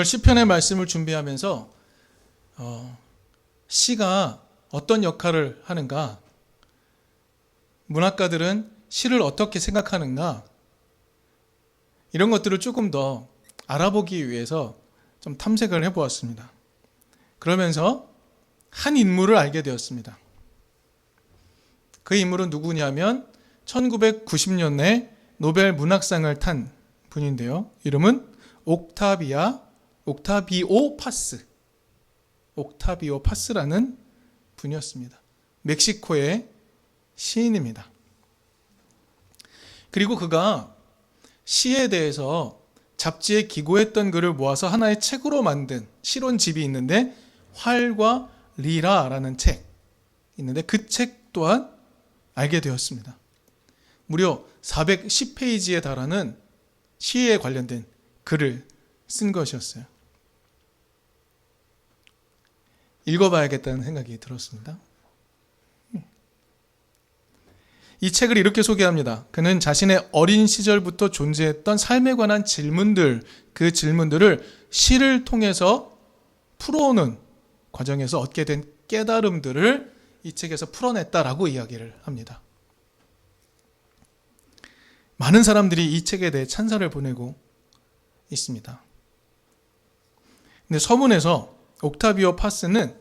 오늘 시편의 말씀을 준비하면서 어, 시가 어떤 역할을 하는가, 문학가들은 시를 어떻게 생각하는가 이런 것들을 조금 더 알아보기 위해서 좀 탐색을 해보았습니다. 그러면서 한 인물을 알게 되었습니다. 그 인물은 누구냐면 1990년에 노벨 문학상을 탄 분인데요. 이름은 옥타비아, 옥타비오 파스. 옥타비오 파스라는 분이었습니다. 멕시코의 시인입니다. 그리고 그가 시에 대해서 잡지에 기고했던 글을 모아서 하나의 책으로 만든 실론집이 있는데 활과 리라라는 책 있는데 그 책 또한 알게 되었습니다. 무려 410페이지에 달하는 시에 관련된 글을 쓴 것이었어요. 읽어봐야겠다는 생각이 들었습니다. 이 책을 이렇게 소개합니다. 그는 자신의 어린 시절부터 존재했던 삶에 관한 질문들, 그 질문들을 시를 통해서 풀어오는 과정에서 얻게 된 깨달음들을 이 책에서 풀어냈다라고 이야기를 합니다. 많은 사람들이 이 책에 대해 찬사를 보내고 있습니다. 근데 서문에서 옥타비오 파스는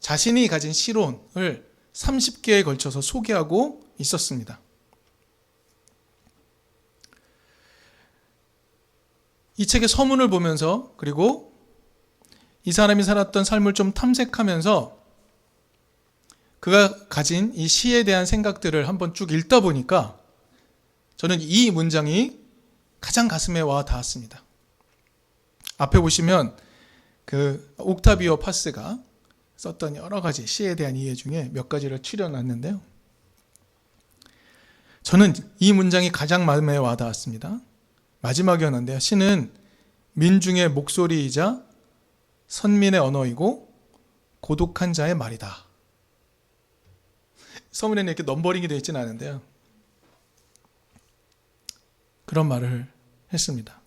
자신이 가진 시론을 30개에 걸쳐서 소개하고 있었습니다. 이 책의 서문을 보면서 그리고 이 사람이 살았던 삶을 좀 탐색하면서 그가 가진 이 시에 대한 생각들을 한번 쭉 읽다 보니까 저는 이 문장이 가장 가슴에 와 닿았습니다. 앞에 보시면 그 옥타비오 파스가 썼던 여러 가지 시에 대한 이해 중에 몇 가지를 추려놨는데요. 저는 이 문장이 가장 마음에 와 닿았습니다. 마지막이었는데요. 시는 민중의 목소리이자 선민의 언어이고 고독한 자의 말이다. 서문에는 이렇게 넘버링이 되어 있지는 않은데요. 그런 말을 했습니다.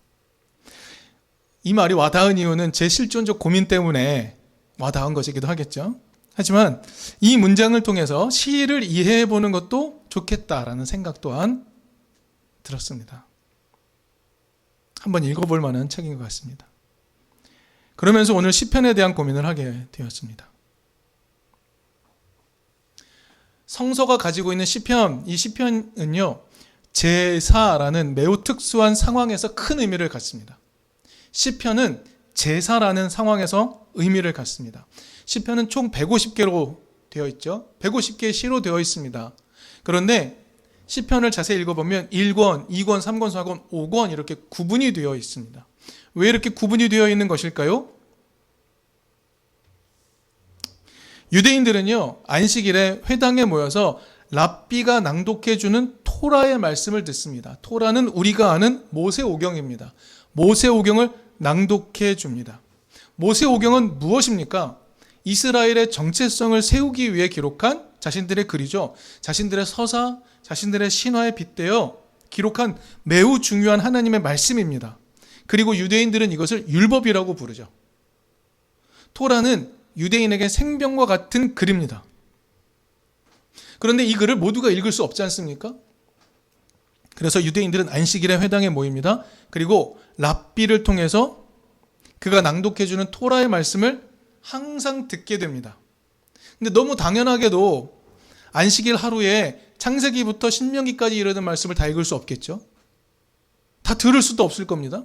이 말이 와닿은 이유는 제 실존적 고민 때문에 와닿은 것이기도 하겠죠. 하지만 이 문장을 통해서 시를 이해해 보는 것도 좋겠다라는 생각 또한 들었습니다. 한번 읽어볼 만한 책인 것 같습니다. 그러면서 오늘 시편에 대한 고민을 하게 되었습니다. 성서가 가지고 있는 시편, 이 시편은요, 제사라는 매우 특수한 상황에서 큰 의미를 갖습니다. 시편은 제사라는 상황에서 의미를 갖습니다. 시편은 총 150개로 되어 있죠. 150개의 시로 되어 있습니다. 그런데 시편을 자세히 읽어보면 1권, 2권, 3권, 4권, 5권 이렇게 구분이 되어 있습니다. 왜 이렇게 구분이 되어 있는 것일까요? 유대인들은요, 안식일에 회당에 모여서 랍비가 낭독해주는 토라의 말씀을 듣습니다. 토라는 우리가 아는 모세오경입니다. 모세오경을 낭독해 줍니다. 모세오경은 무엇입니까? 이스라엘의 정체성을 세우기 위해 기록한 자신들의 글이죠. 자신들의 서사, 자신들의 신화에 빗대어 기록한 매우 중요한 하나님의 말씀입니다. 그리고 유대인들은 이것을 율법이라고 부르죠. 토라는 유대인에게 생병과 같은 글입니다. 그런데 이 글을 모두가 읽을 수 없지 않습니까? 그래서 유대인들은 안식일에 회당에 모입니다. 그리고 랍비를 통해서 그가 낭독해주는 토라의 말씀을 항상 듣게 됩니다. 근데 너무 당연하게도 안식일 하루에 창세기부터 신명기까지 이르는 말씀을 다 읽을 수 없겠죠? 다 들을 수도 없을 겁니다.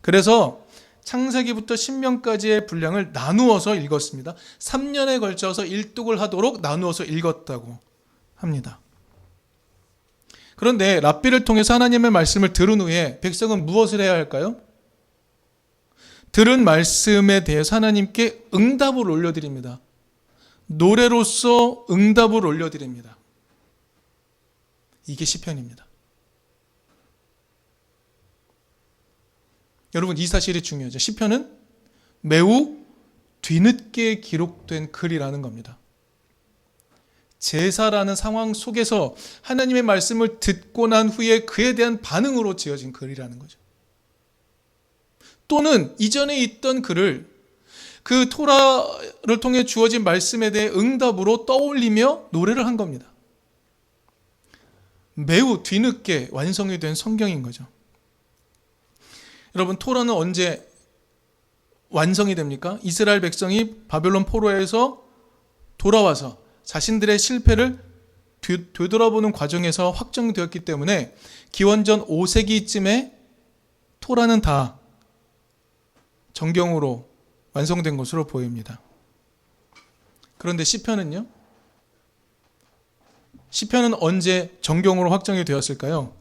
그래서 창세기부터 신명까지의 분량을 나누어서 읽었습니다. 3년에 걸쳐서 일독을 하도록 나누어서 읽었다고 합니다. 그런데 랍비를 통해서 하나님의 말씀을 들은 후에 백성은 무엇을 해야 할까요? 들은 말씀에 대해서 하나님께 응답을 올려드립니다. 노래로서 응답을 올려드립니다. 이게 시편입니다. 여러분 이 사실이 중요하죠. 시편은 매우 뒤늦게 기록된 글이라는 겁니다. 제사라는 상황 속에서 하나님의 말씀을 듣고 난 후에 그에 대한 반응으로 지어진 글이라는 거죠. 또는 이전에 있던 글을 그 토라를 통해 주어진 말씀에 대해 응답으로 떠올리며 노래를 한 겁니다. 매우 뒤늦게 완성이 된 성경인 거죠. 여러분, 토라는 언제 완성이 됩니까? 이스라엘 백성이 바벨론 포로에서 돌아와서 자신들의 실패를 뒤- 되돌아보는 과정에서 확정되었기 때문에 기원전 5세기쯤에 토라는 다 정경으로 완성된 것으로 보입니다. 그런데 시편은요? 시편은 언제 정경으로 확정이 되었을까요?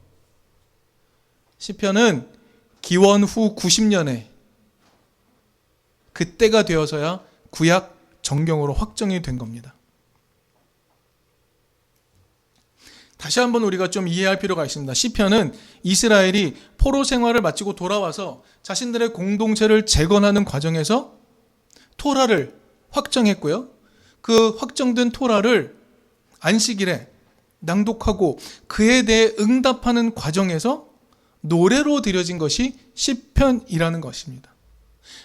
시편은 기원 후 90년에 그때가 되어서야 구약 정경으로 확정이 된 겁니다. 다시 한번 우리가 좀 이해할 필요가 있습니다. 시편은 이스라엘이 포로 생활을 마치고 돌아와서 자신들의 공동체를 재건하는 과정에서 토라를 확정했고요. 그 확정된 토라를 안식일에 낭독하고 그에 대해 응답하는 과정에서 노래로 드려진 것이 시편이라는 것입니다.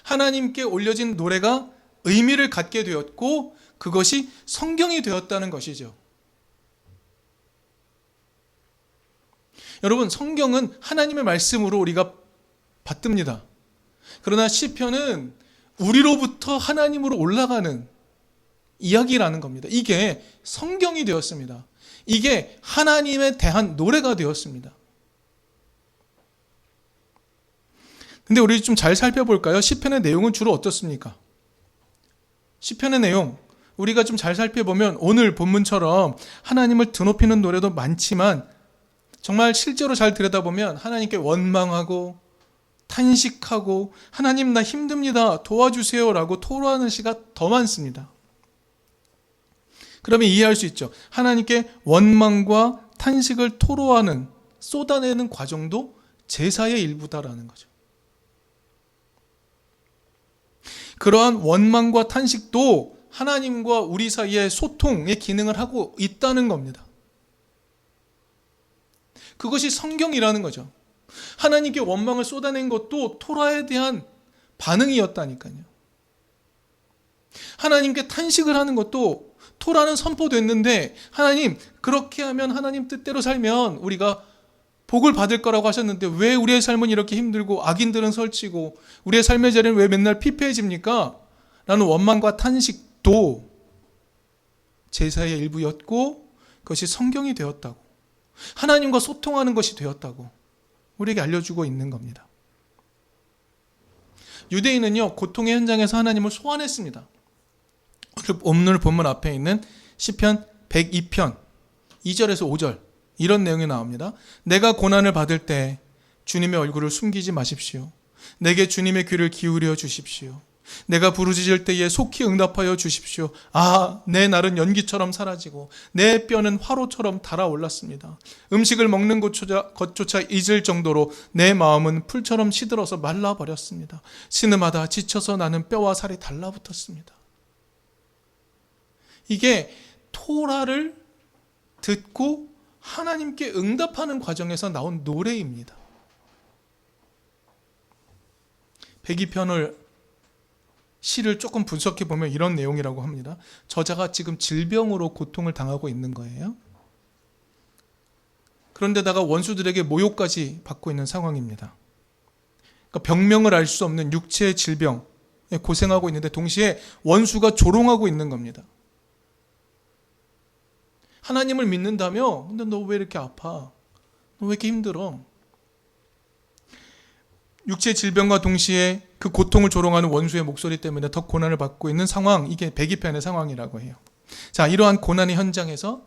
하나님께 올려진 노래가 의미를 갖게 되었고 그것이 성경이 되었다는 것이죠. 여러분, 성경은 하나님의 말씀으로 우리가 받듭니다. 그러나 시편은 우리로부터 하나님으로 올라가는 이야기라는 겁니다. 이게 성경이 되었습니다. 이게 하나님에 대한 노래가 되었습니다. 근데 우리 좀 잘 살펴볼까요? 시편의 내용은 주로 어떻습니까? 시편의 내용 우리가 좀 잘 살펴보면 오늘 본문처럼 하나님을 드높이는 노래도 많지만 정말 실제로 잘 들여다보면 하나님께 원망하고 탄식하고 하나님 나 힘듭니다 도와주세요라고 토로하는 시가 더 많습니다. 그러면 이해할 수 있죠. 하나님께 원망과 탄식을 토로하는 쏟아내는 과정도 제사의 일부다라는 거죠. 그러한 원망과 탄식도 하나님과 우리 사이의 소통의 기능을 하고 있다는 겁니다. 그것이 성경이라는 거죠. 하나님께 원망을 쏟아낸 것도 토라에 대한 반응이었다니까요. 하나님께 탄식을 하는 것도 토라는 선포됐는데 하나님 그렇게 하면 하나님 뜻대로 살면 우리가 복을 받을 거라고 하셨는데 왜 우리의 삶은 이렇게 힘들고 악인들은 설치고 우리의 삶의 자리는 왜 맨날 피폐해집니까? 라는 원망과 탄식도 제사의 일부였고 그것이 성경이 되었다고 하나님과 소통하는 것이 되었다고 우리에게 알려주고 있는 겁니다. 유대인은요 고통의 현장에서 하나님을 소환했습니다. 오늘 본문 앞에 있는 시편 102편 2절에서 5절 이런 내용이 나옵니다. 내가 고난을 받을 때 주님의 얼굴을 숨기지 마십시오. 내게 주님의 귀를 기울여 주십시오. 내가 부르짖을 때에 속히 응답하여 주십시오. 아, 내 날은 연기처럼 사라지고 내 뼈는 화로처럼 달아올랐습니다. 음식을 먹는 것조차, 것조차 잊을 정도로 내 마음은 풀처럼 시들어서 말라버렸습니다. 신음하다 지쳐서 나는 뼈와 살이 달라붙었습니다. 이게 토라를 듣고 하나님께 응답하는 과정에서 나온 노래입니다. 102편을 시를 조금 분석해 보면 이런 내용이라고 합니다. 저자가 지금 질병으로 고통을 당하고 있는 거예요. 그런데다가 원수들에게 모욕까지 받고 있는 상황입니다. 그러니까 병명을 알 수 없는 육체의 질병에 고생하고 있는데 동시에 원수가 조롱하고 있는 겁니다. 하나님을 믿는다며? 근데 너 왜 이렇게 아파? 너 왜 이렇게 힘들어? 육체 질병과 동시에 그 고통을 조롱하는 원수의 목소리 때문에 더 고난을 받고 있는 상황, 이게 배기편의 상황이라고 해요. 자, 이러한 고난의 현장에서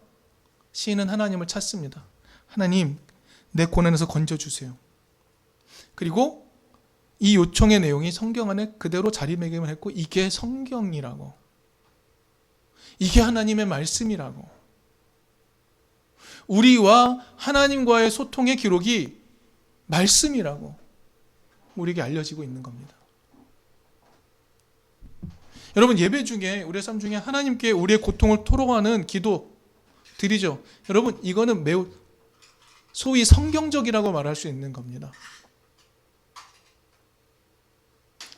시인은 하나님을 찾습니다. 하나님, 내 고난에서 건져주세요. 그리고 이 요청의 내용이 성경 안에 그대로 자리매김을 했고, 이게 성경이라고. 이게 하나님의 말씀이라고. 우리와 하나님과의 소통의 기록이 말씀이라고 우리에게 알려지고 있는 겁니다. 여러분 예배 중에 우리의 삶 중에 하나님께 우리의 고통을 토로하는 기도 드리죠. 여러분 이거는 매우 소위 성경적이라고 말할 수 있는 겁니다.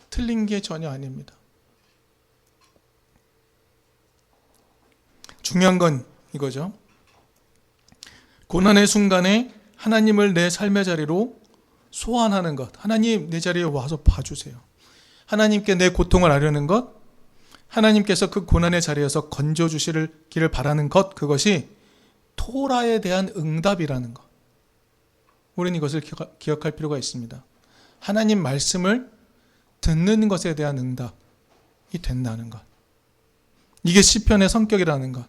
틀린 게 전혀 아닙니다. 중요한 건 이거죠. 고난의 순간에 하나님을 내 삶의 자리로 소환하는 것. 하나님 내 자리에 와서 봐주세요. 하나님께 내 고통을 아려는 것. 하나님께서 그 고난의 자리에서 건져 주시기를 바라는 것. 그것이 토라에 대한 응답이라는 것. 우리는 이것을 기억할 필요가 있습니다. 하나님 말씀을 듣는 것에 대한 응답이 된다는 것. 이게 시편의 성격이라는 것.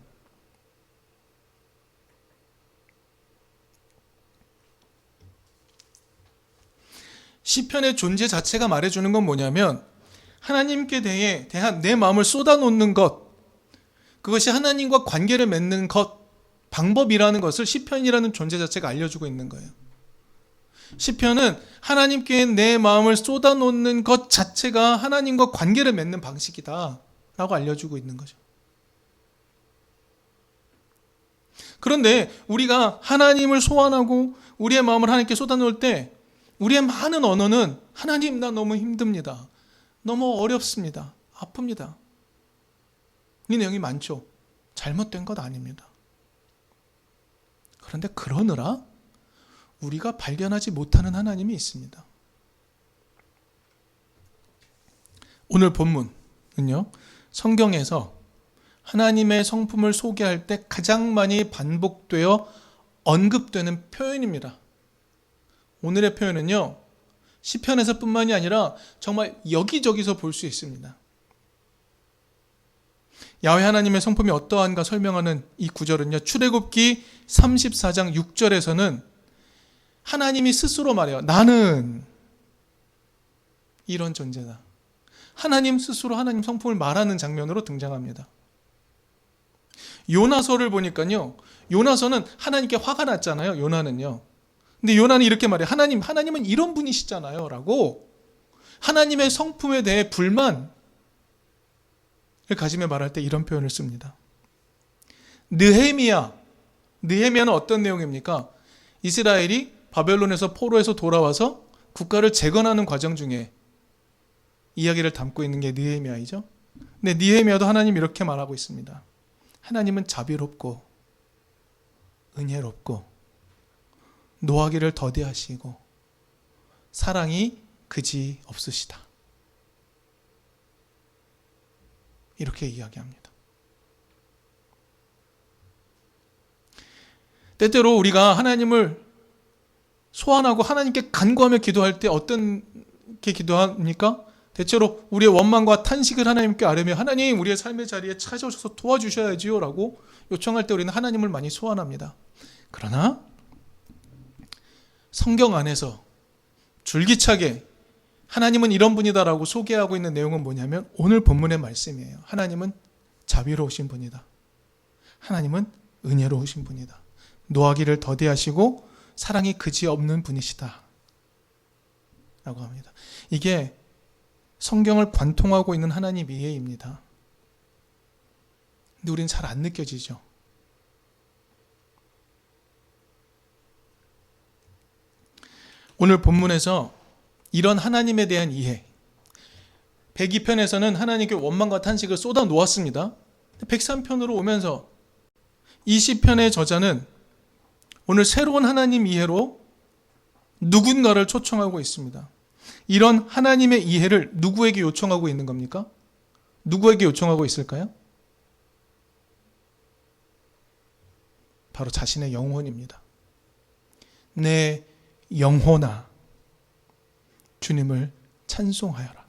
시편의 존재 자체가 말해주는 건 뭐냐면 하나님께 대해 대한 내 마음을 쏟아놓는 것 그것이 하나님과 관계를 맺는 것 방법이라는 것을 시편이라는 존재 자체가 알려주고 있는 거예요. 시편은 하나님께 내 마음을 쏟아놓는 것 자체가 하나님과 관계를 맺는 방식이다라고 알려주고 있는 거죠. 그런데 우리가 하나님을 소환하고 우리의 마음을 하나님께 쏟아놓을 때 우리의 많은 언어는 하나님 나 너무 힘듭니다. 너무 어렵습니다. 아픕니다. 이 내용이 많죠. 잘못된 것 아닙니다. 그런데 그러느라 우리가 발견하지 못하는 하나님이 있습니다. 오늘 본문은요, 성경에서 하나님의 성품을 소개할 때 가장 많이 반복되어 언급되는 표현입니다. 오늘의 표현은요, 시편에서뿐만이 아니라 정말 여기저기서 볼 수 있습니다. 야훼 하나님의 성품이 어떠한가 설명하는 이 구절은요. 출애굽기 34장 6절에서는 하나님이 스스로 말해요. 나는 이런 존재다. 하나님 스스로 하나님 성품을 말하는 장면으로 등장합니다. 요나서를 보니까요. 요나서는 하나님께 화가 났잖아요. 요나는요. 근데 요나는 이렇게 말해. 하나님, 하나님은 이런 분이시잖아요. 라고 하나님의 성품에 대해 불만을 가지며 말할 때 이런 표현을 씁니다. 느헤미야. 느헤미야는 어떤 내용입니까? 이스라엘이 바벨론에서 포로에서 돌아와서 국가를 재건하는 과정 중에 이야기를 담고 있는 게 느헤미야이죠. 근데 느헤미야도 하나님 이렇게 말하고 있습니다. 하나님은 자비롭고 은혜롭고 노하기를 더디하시고 사랑이 그지 없으시다. 이렇게 이야기합니다. 때때로 우리가 하나님을 소환하고 하나님께 간구하며 기도할 때 어떤 게 기도합니까? 대체로 우리의 원망과 탄식을 하나님께 아뢰며 하나님 우리의 삶의 자리에 찾아오셔서 도와주셔야지요 라고 요청할 때 우리는 하나님을 많이 소환합니다. 그러나 성경 안에서 줄기차게 하나님은 이런 분이다라고 소개하고 있는 내용은 뭐냐면 오늘 본문의 말씀이에요. 하나님은 자비로우신 분이다. 하나님은 은혜로우신 분이다. 노하기를 더디하시고 사랑이 그지 없는 분이시다. 라고 합니다. 이게 성경을 관통하고 있는 하나님 이해입니다. 근데 우리는 잘 안 느껴지죠. 오늘 본문에서 이런 하나님에 대한 이해. 102편에서는 하나님께 원망과 탄식을 쏟아 놓았습니다. 103편으로 오면서 20편의 저자는 오늘 새로운 하나님 이해로 누군가를 초청하고 있습니다. 이런 하나님의 이해를 누구에게 요청하고 있는 겁니까? 누구에게 요청하고 있을까요? 바로 자신의 영혼입니다. 내 영혼아 주님을 찬송하여라.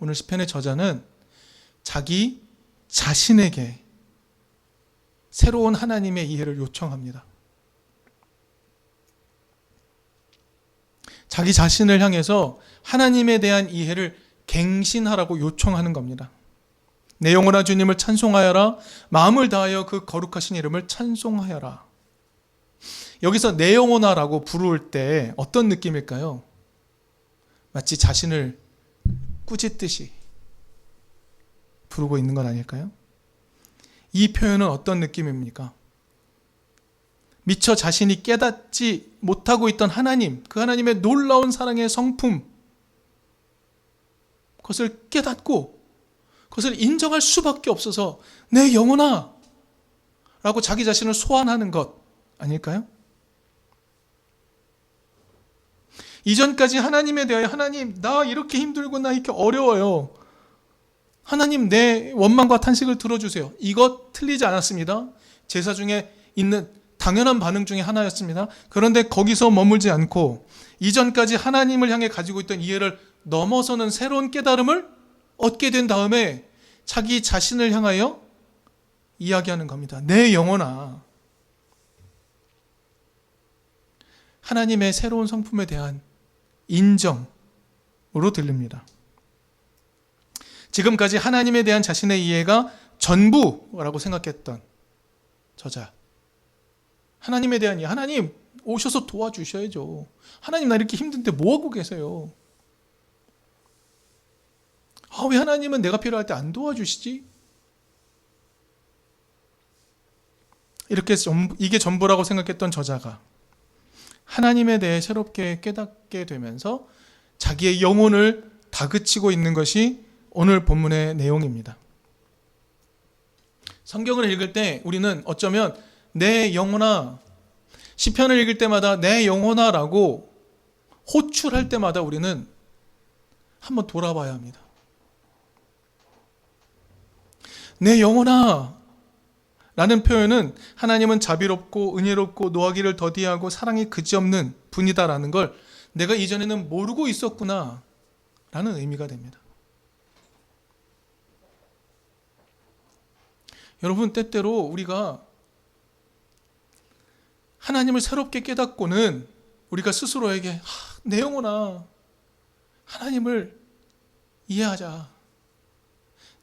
오늘 시편의 저자는 자기 자신에게 새로운 하나님의 이해를 요청합니다. 자기 자신을 향해서 하나님에 대한 이해를 갱신하라고 요청하는 겁니다. 내 영혼아 주님을 찬송하여라. 마음을 다하여 그 거룩하신 이름을 찬송하여라. 여기서 내 영혼아라고 부를 때 어떤 느낌일까요? 마치 자신을 꾸짖듯이 부르고 있는 건 아닐까요? 이 표현은 어떤 느낌입니까? 미처 자신이 깨닫지 못하고 있던 하나님, 그 하나님의 놀라운 사랑의 성품, 그것을 깨닫고 그것을 인정할 수밖에 없어서 내 영혼아 라고 자기 자신을 소환하는 것 아닐까요? 이전까지 하나님에 대하여 하나님 나 이렇게 힘들고 나 이렇게 어려워요. 하나님 내 원망과 탄식을 들어주세요. 이것 틀리지 않았습니다. 제사 중에 있는 당연한 반응 중에 하나였습니다. 그런데 거기서 머물지 않고 이전까지 하나님을 향해 가지고 있던 이해를 넘어서는 새로운 깨달음을 얻게 된 다음에 자기 자신을 향하여 이야기하는 겁니다. 내 영혼아. 하나님의 새로운 성품에 대한 인정으로 들립니다. 지금까지 하나님에 대한 자신의 이해가 전부라고 생각했던 저자. 하나님에 대한 이해. 하나님, 오셔서 도와주셔야죠. 하나님, 나 이렇게 힘든데 뭐하고 계세요? 아, 왜 하나님은 내가 필요할 때 안 도와주시지? 이렇게 전- 이게 전부라고 생각했던 저자가 하나님에 대해 새롭게 깨닫게 되면서 자기의 영혼을 다그치고 있는 것이 오늘 본문의 내용입니다. 성경을 읽을 때 우리는 어쩌면 내 영혼아 시편을 읽을 때마다 내 영혼아라고 호출할 때마다 우리는 한번 돌아봐야 합니다. 내 영혼아 라는 표현은 하나님은 자비롭고 은혜롭고 노하기를 더디하고 사랑이 그지없는 분이다라는 걸 내가 이전에는 모르고 있었구나 라는 의미가 됩니다. 여러분 때때로 우리가 하나님을 새롭게 깨닫고는 우리가 스스로에게 하, 내 영혼아 하나님을 이해하자.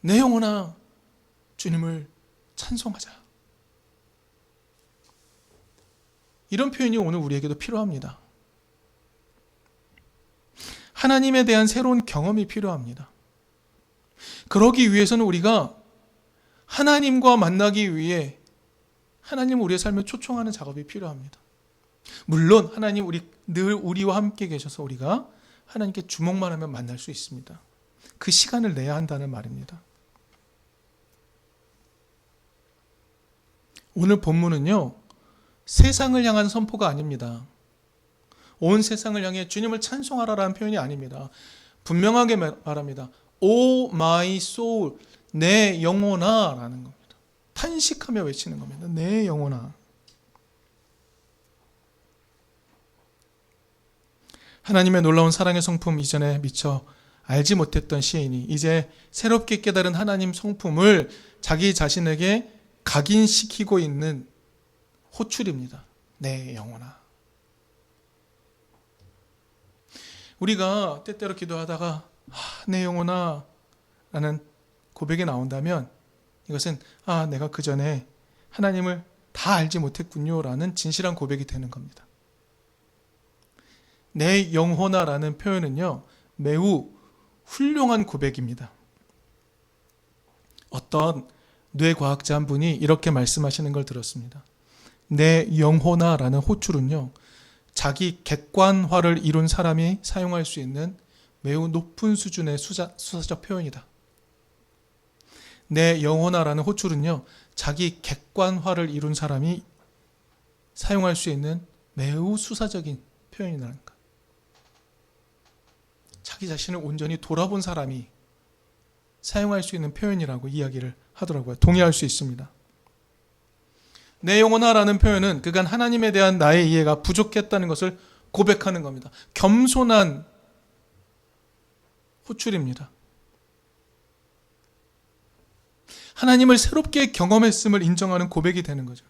내 영혼아 주님을 찬송하자. 이런 표현이 오늘 우리에게도 필요합니다. 하나님에 대한 새로운 경험이 필요합니다. 그러기 위해서는 우리가 하나님과 만나기 위해 하나님 우리의 삶에 초청하는 작업이 필요합니다. 물론 하나님 우리 늘 우리와 함께 계셔서 우리가 하나님께 주목만 하면 만날 수 있습니다. 그 시간을 내야 한다는 말입니다. 오늘 본문은요, 세상을 향한 선포가 아닙니다. 온 세상을 향해 주님을 찬송하라라는 표현이 아닙니다. 분명하게 말합니다. O my soul, 내 영혼아 라는 겁니다. 탄식하며 외치는 겁니다. 내 영혼아. 하나님의 놀라운 사랑의 성품 이전에 미처 알지 못했던 시인이 이제 새롭게 깨달은 하나님 성품을 자기 자신에게 각인시키고 있는 호출입니다. 내 영혼아. 우리가 때때로 기도하다가 아, 내 영혼아 라는 고백이 나온다면 이것은 아 내가 그 전에 하나님을 다 알지 못했군요 라는 진실한 고백이 되는 겁니다. 내 영혼아 라는 표현은요 매우 훌륭한 고백입니다. 어떤 뇌과학자 한 분이 이렇게 말씀하시는 걸 들었습니다. 내 영혼아 라는 호출은요 자기 객관화를 이룬 사람이 사용할 수 있는 매우 높은 수준의 수자, 수사적 표현이다. 내 영혼아라는 호출은요, 자기 객관화를 이룬 사람이 사용할 수 있는 매우 수사적인 표현이라는 것. 자기 자신을 온전히 돌아본 사람이 사용할 수 있는 표현이라고 이야기를 하더라고요. 동의할 수 있습니다. 내 영혼아라는 표현은 그간 하나님에 대한 나의 이해가 부족했다는 것을 고백하는 겁니다. 겸손한 호출입니다. 하나님을 새롭게 경험했음을 인정하는 고백이 되는 거죠.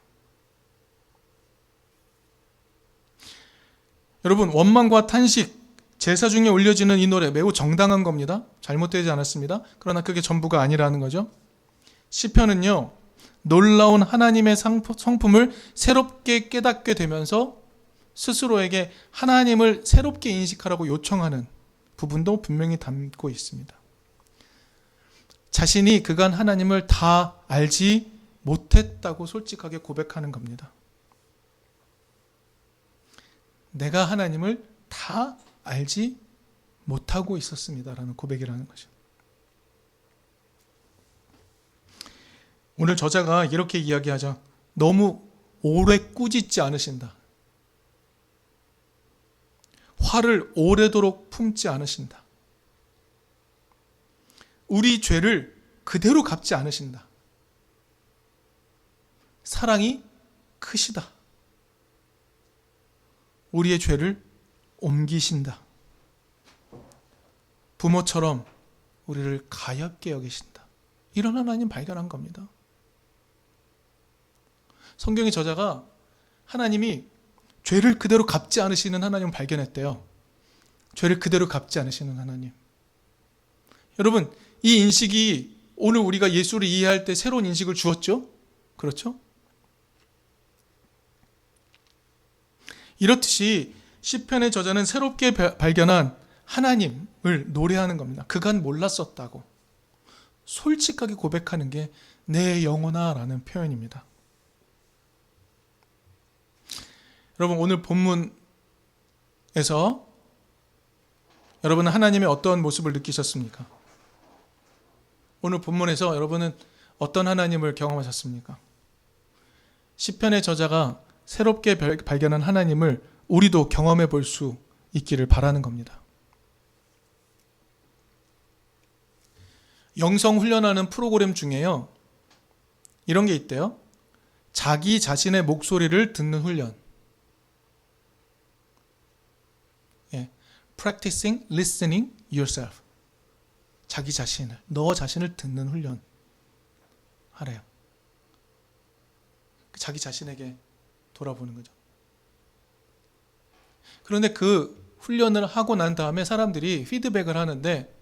여러분, 원망과 탄식, 제사 중에 올려지는 이 노래 매우 정당한 겁니다. 잘못되지 않았습니다. 그러나 그게 전부가 아니라는 거죠. 시편은요. 놀라운 하나님의 성품을 새롭게 깨닫게 되면서 스스로에게 하나님을 새롭게 인식하라고 요청하는 부분도 분명히 담고 있습니다. 자신이 그간 하나님을 다 알지 못했다고 솔직하게 고백하는 겁니다. 내가 하나님을 다 알지 못하고 있었습니다라는 고백이라는 거죠. 오늘 저자가 이렇게 이야기하죠. 너무 오래 꾸짖지 않으신다. 화를 오래도록 품지 않으신다. 우리 죄를 그대로 갚지 않으신다. 사랑이 크시다. 우리의 죄를 옮기신다. 부모처럼 우리를 가엽게 여기신다. 이런 하나님 발견한 겁니다. 성경의 저자가 하나님이 죄를 그대로 갚지 않으시는 하나님을 발견했대요. 죄를 그대로 갚지 않으시는 하나님. 여러분, 이 인식이 오늘 우리가 예수를 이해할 때 새로운 인식을 주었죠? 그렇죠? 이렇듯이 시편의 저자는 새롭게 발견한 하나님을 노래하는 겁니다. 그간 몰랐었다고. 솔직하게 고백하는 게 내 영혼아라는 표현입니다. 여러분 오늘 본문에서 여러분은 하나님의 어떤 모습을 느끼셨습니까? 오늘 본문에서 여러분은 어떤 하나님을 경험하셨습니까? 시편의 저자가 새롭게 발견한 하나님을 우리도 경험해 볼 수 있기를 바라는 겁니다. 영성 훈련하는 프로그램 중에요. 이런 게 있대요. 자기 자신의 목소리를 듣는 훈련. 예. Practicing listening yourself. 자기 자신을, 너 자신을 듣는 훈련. 하래요. 자기 자신에게 돌아보는 거죠. 그런데 그 훈련을 하고 난 다음에 사람들이 피드백을 하는데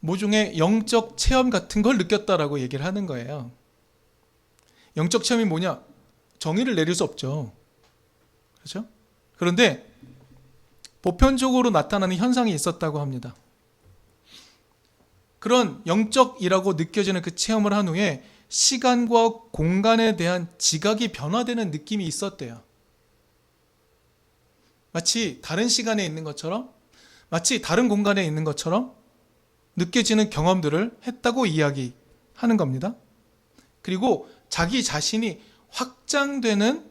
모종의 영적 체험 같은 걸 느꼈다라고 얘기를 하는 거예요. 영적 체험이 뭐냐? 정의를 내릴 수 없죠. 그렇죠? 그런데 보편적으로 나타나는 현상이 있었다고 합니다. 그런 영적이라고 느껴지는 그 체험을 한 후에 시간과 공간에 대한 지각이 변화되는 느낌이 있었대요. 마치 다른 시간에 있는 것처럼, 마치 다른 공간에 있는 것처럼 느껴지는 경험들을 했다고 이야기하는 겁니다. 그리고 자기 자신이 확장되는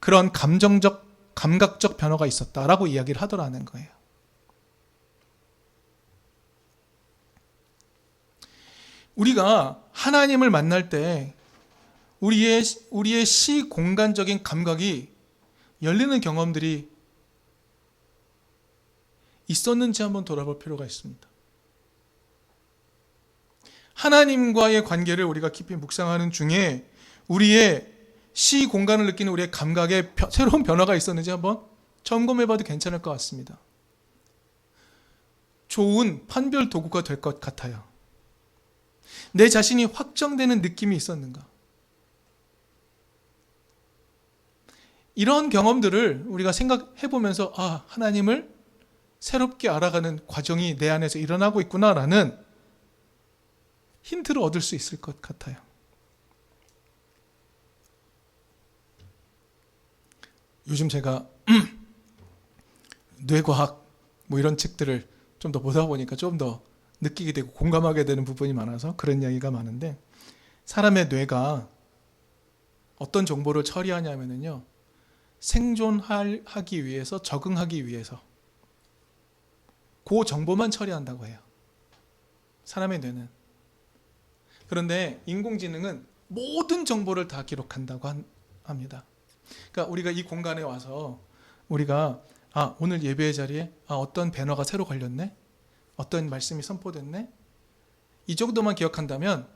그런 감정적, 감각적 변화가 있었다라고 이야기를 하더라는 거예요. 우리가 하나님을 만날 때 우리의, 우리의 시 공간적인 감각이 열리는 경험들이 있었는지 한번 돌아볼 필요가 있습니다. 하나님과의 관계를 우리가 깊이 묵상하는 중에 우리의 시 공간을 느끼는 우리의 감각에 새로운 변화가 있었는지 한번 점검해 봐도 괜찮을 것 같습니다. 좋은 판별 도구가 될 것 같아요. 내 자신이 확정되는 느낌이 있었는가? 이런 경험들을 우리가 생각해 보면서 아, 하나님을 새롭게 알아가는 과정이 내 안에서 일어나고 있구나라는 힌트를 얻을 수 있을 것 같아요. 요즘 제가 뇌과학 뭐 이런 책들을 좀 더 보다 보니까 좀 더 느끼게 되고 공감하게 되는 부분이 많아서 그런 이야기가 많은데 사람의 뇌가 어떤 정보를 처리하냐면요 생존하기 위해서 적응하기 위해서 그 정보만 처리한다고 해요. 사람의 뇌는 그런데 인공지능은 모든 정보를 다 기록한다고 합니다. 그러니까 우리가 이 공간에 와서 우리가 아 오늘 예배의 자리에 아 어떤 배너가 새로 걸렸네, 어떤 말씀이 선포됐네, 이 정도만 기억한다면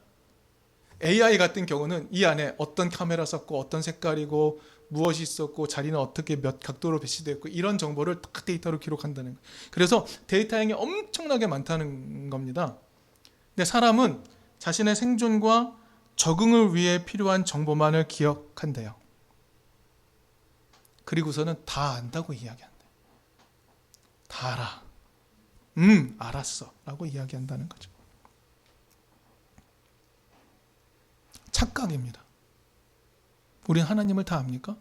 AI 같은 경우는 이 안에 어떤 카메라 썼고 어떤 색깔이고 무엇이 있었고 자리는 어떻게 몇 각도로 배치되었고 이런 정보를 딱 데이터로 기록한다는 거예요. 그래서 데이터 양이 엄청나게 많다는 겁니다. 근데 사람은 자신의 생존과 적응을 위해 필요한 정보만을 기억한대요. 그리고서는 다 안다고 이야기한대. 다 알아. 음, 알았어. 라고 이야기한다는 거죠. 착각입니다. 우리는 하나님을 다 압니까?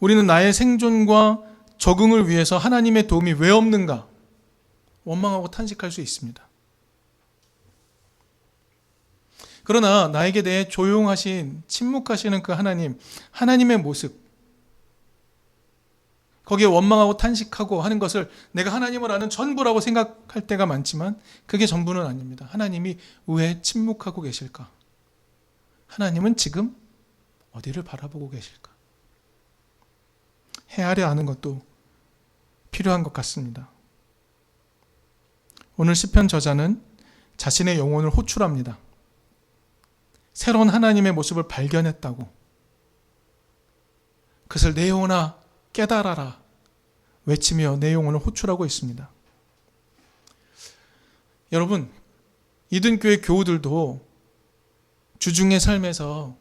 우리는 나의 생존과 적응을 위해서 하나님의 도움이 왜 없는가? 원망하고 탄식할 수 있습니다. 그러나 나에게 대해 조용하신, 침묵하시는 그 하나님, 하나님의 모습, 거기에 원망하고 탄식하고 하는 것을 내가 하나님을 아는 전부라고 생각할 때가 많지만 그게 전부는 아닙니다. 하나님이 왜 침묵하고 계실까? 하나님은 지금 어디를 바라보고 계실까? 헤아려 아는 것도 필요한 것 같습니다. 오늘 시편 저자는 자신의 영혼을 호출합니다. 새로운 하나님의 모습을 발견했다고. 그것을 내 영혼아 깨달아라 외치며 내 영혼을 호출하고 있습니다. 여러분, 이든교회 교우들도 주중의 삶에서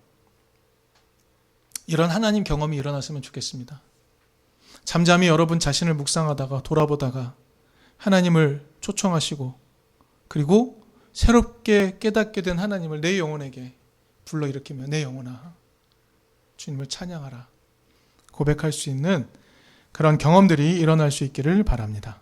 이런 하나님 경험이 일어났으면 좋겠습니다. 잠잠히 여러분 자신을 묵상하다가 돌아보다가 하나님을 초청하시고 그리고 새롭게 깨닫게 된 하나님을 내 영혼에게 불러일으키며 내 영혼아 주님을 찬양하라 고백할 수 있는 그런 경험들이 일어날 수 있기를 바랍니다.